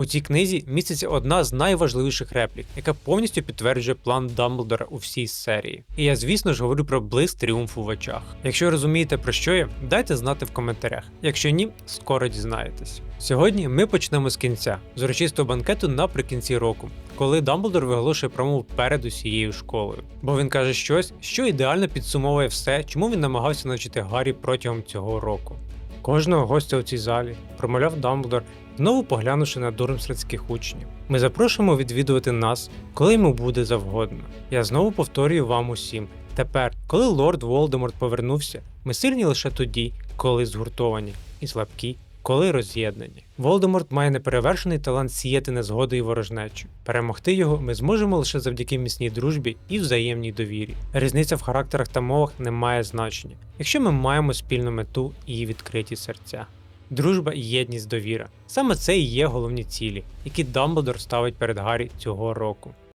У цій книзі міститься одна з найважливіших реплік, яка повністю підтверджує план Дамблдора у всій серії. І я, звісно ж, говорю про блиск тріумфу в очах. Якщо розумієте про що я, дайте знати в коментарях. Якщо ні, скоро дізнаєтесь. Сьогодні ми почнемо з кінця, з урочистого банкету наприкінці року, коли Дамблдор виголошує промову перед усією школою. Бо він каже щось, що ідеально підсумовує все, чому він намагався навчити Гаррі протягом цього року. Кожного гостя у цій залі промовляв Дамблдор, знову поглянувши на дурмсрадських учнів. Ми запрошуємо відвідувати нас, коли йому буде завгодно. Я знову повторюю вам усім. Тепер, коли лорд Волдеморт повернувся, ми сильні лише тоді, коли згуртовані, і слабкі, коли роз'єднані. Волдеморт має неперевершений талант сіяти незгоду і ворожнечу. Перемогти його ми зможемо лише завдяки міцній дружбі і взаємній довірі. Різниця в характерах та мовах не має значення, якщо ми маємо спільну мету і відкриті серця. Дружба, і єдність, довіра. Саме це і є головні цілі, які Дамблдор ставить перед Гаррі цього року.